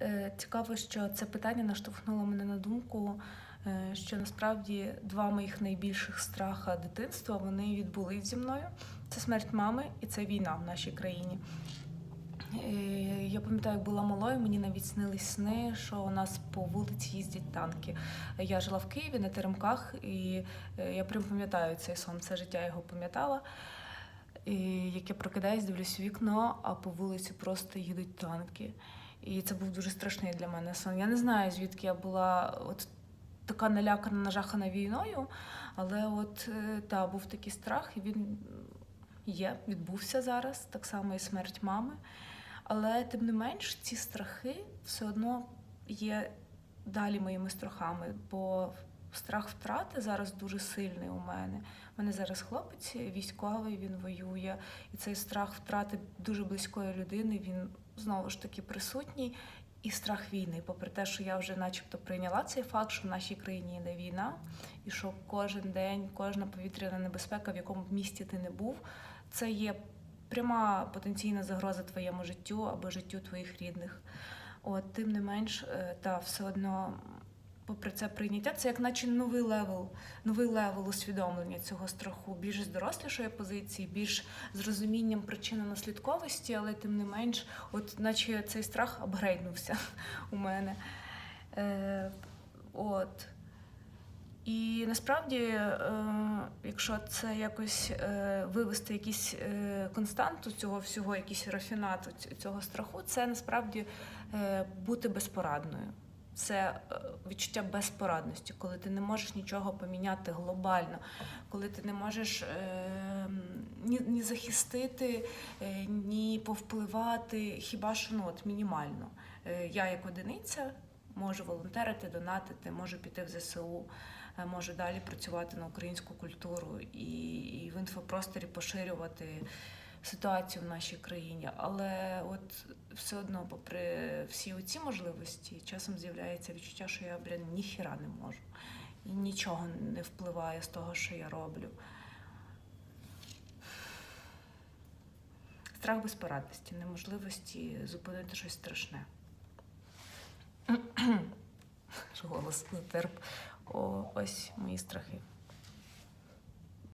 Е, Цікаво, що це питання наштовхнуло мене на думку, е, що насправді два моїх найбільших страха дитинства вони відбулись зі мною. Це смерть мами і це війна в нашій країні. Е, Я пам'ятаю, як була малою, мені навіть снились сни, що у нас по вулиці їздять танки. Я жила в Києві на Теремках, і я прям пам'ятаю цей сон, все життя його пам'ятала. І як я прокидаюсь, дивлюсь вікно, а по вулиці просто їдуть танки. І це був дуже страшний для мене сон. Я не знаю, звідки я була от така налякана, нажахана війною, але от е, та був такий страх, і він є, відбувся зараз, так само і смерть мами. Але тим не менш, ці страхи все одно є далі моїми страхами, бо страх втрати зараз дуже сильний у мене. У мене зараз хлопець військовий, він воює, і цей страх втрати дуже близької людини, він знову ж таки присутній. І страх війни, попри те, що я вже начебто прийняла цей факт, що в нашій країні йде війна, і що кожен день, кожна повітряна небезпека, в якому б місті ти не був, це є пряма потенційна загроза твоєму життю або життю твоїх рідних. От, тим не менш, е, та все одно, попри це прийняття, це як наче новий левел, новий левел усвідомлення цього страху, більш з дорослішої позиції, більш з розумінням причинно-наслідковості, але тим не менш, от наче цей страх апгрейднувся у мене. Е, от. І насправді, е, якщо це якось е, вивести якісь е, константу цього всього, якийсь рафінат цього страху, це насправді бути безпорадною. Це е, відчуття безпорадності, коли ти не можеш нічого поміняти глобально, коли ти не можеш е, ні, ні захистити, е, ні повпливати, хіба що ну, от мінімально. Я як одиниця можу волонтерити, донатити, можу піти в ЗСУ можу далі працювати на українську культуру і, і в інфопросторі поширювати ситуацію в нашій країні. Але от все одно, попри всі оці можливості, часом з'являється відчуття, що я блін, ніхіра не можу. І нічого не впливає з того, що я роблю. Страх безпорадності, неможливості зупинити щось страшне. Голос затерп. О, ось мої страхи.